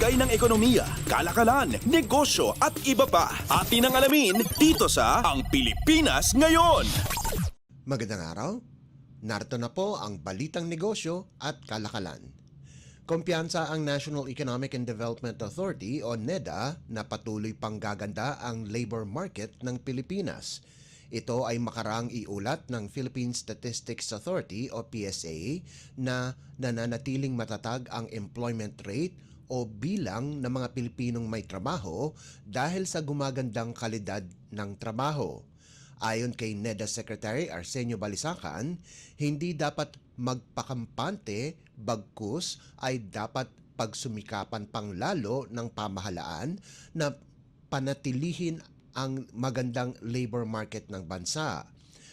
Lagay ng ekonomiya, kalakalan, negosyo at iba pa. Atin ang alamin dito sa Ang Pilipinas Ngayon. Magandang araw. Narito na po ang Balitang Negosyo at Kalakalan. Kumpiyansa ang National Economic and Development Authority o NEDA na patuloy pang gaganda ang labor market ng Pilipinas. Ito ay makarang iulat ng Philippine Statistics Authority o PSA na nananatiling matatag ang employment rate o bilang ng mga Pilipinong may trabaho dahil sa gumagandang kalidad ng trabaho. Ayon kay NEDA Secretary Arsenio Balisacan, hindi dapat magpakampante bagkus ay dapat pagsumikapan pang lalo ng pamahalaan na panatilihin ang magandang labor market ng bansa.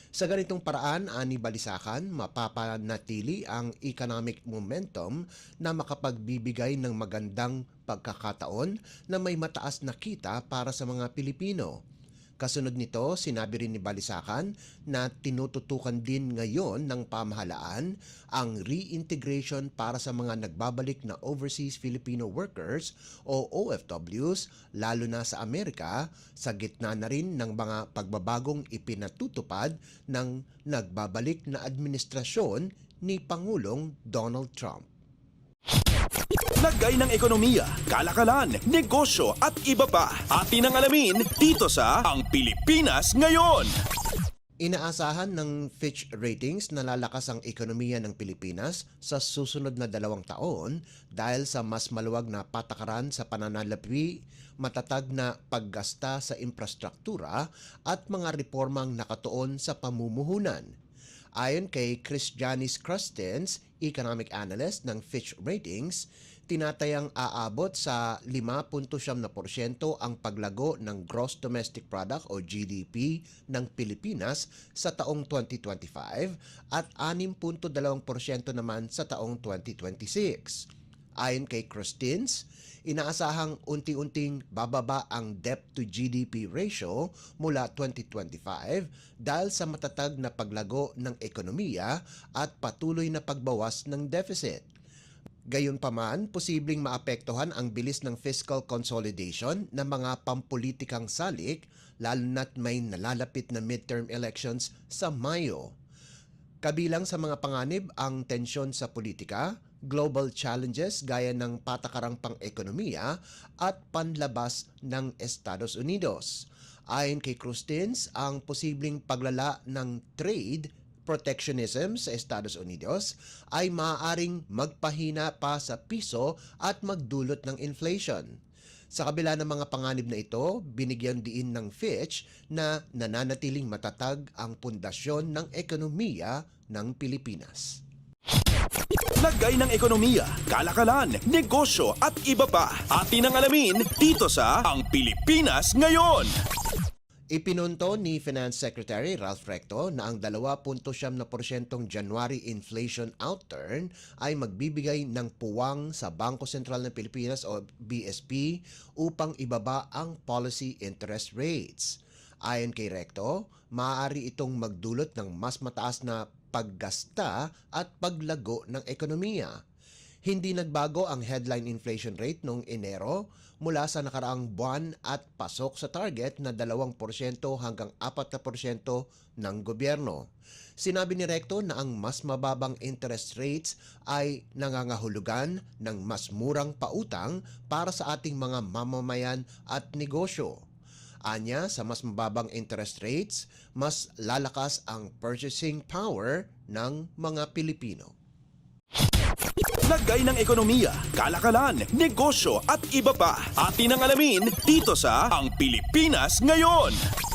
Sa ganitong paraan, ani Balisakan, mapapanatili ang economic momentum na makapagbibigay ng magandang pagkakataon na may mataas na kita para sa mga Pilipino. Kasunod nito, sinabi rin ni Balisakan na tinututukan din ngayon ng pamahalaan ang reintegration para sa mga nagbabalik na overseas Filipino workers o OFWs lalo na sa Amerika sa gitna na rin ng mga pagbabagong ipinatutupad ng nagbabalik na administrasyon ni Pangulong Donald Trump. Lagay ng ekonomiya, kalakalan, negosyo at iba pa. Atin ang alamin dito sa Ang Pilipinas Ngayon. Inaasahan ng Fitch Ratings na lalakas ang ekonomiya ng Pilipinas sa susunod na dalawang taon dahil sa mas maluwag na patakaran sa pananalapi, matatag na paggasta sa infrastruktura at mga reformang nakatuon sa pamumuhunan. Ayon kay Chris Janice Crustens, economic analyst ng Fitch Ratings, tinatayang aabot sa 5.7% ang paglago ng Gross Domestic Product o GDP ng Pilipinas sa taong 2025 at 6.2% naman sa taong 2026. Ayon kay Crustins, inaasahang unti-unting bababa ang debt to GDP ratio mula 2025 dahil sa matatag na paglago ng ekonomiya at patuloy na pagbawas ng deficit. Gayunpaman, posibleng maapektuhan ang bilis ng fiscal consolidation ng mga pampulitikang salik lalo na't may nalalapit na midterm elections sa Mayo. Kabilang sa mga panganib ang tensyon sa politika, global challenges gaya ng patakarang pang-ekonomiya at panlabas ng Estados Unidos. Ayon kay Crustins, ang posibleng paglala ng trade protectionism sa Estados Unidos ay maaaring magpahina pa sa piso at magdulot ng inflation. Sa kabila ng mga panganib na ito, binigyan diin ng Fitch na nananatiling matatag ang pundasyon ng ekonomiya ng Pilipinas. Lagay ng ekonomiya, kalakalan, negosyo at iba pa. Atin ang alamin dito sa Ang Pilipinas Ngayon. Ipinunto ni Finance Secretary Ralph Recto na ang 2.7% January inflation outturn ay magbibigay ng puwang sa Bangko Sentral ng Pilipinas o BSP upang ibaba ang policy interest rates. Ayon kay Recto, maaari itong magdulot ng mas mataas na paggasta at paglago ng ekonomiya. Hindi nagbago ang headline inflation rate noong Enero mula sa nakaraang buwan at pasok sa target na 2% hanggang 4% ng gobyerno. Sinabi ni Recto na ang mas mababang interest rates ay nangangahulugan ng mas murang pautang para sa ating mga mamamayan at negosyo. Anya, sa mas mababang interest rates, mas lalakas ang purchasing power ng mga Pilipino. Lagay ng ekonomiya, kalakalan, negosyo at iba pa. Atin ang alamin dito sa Ang Pilipinas Ngayon.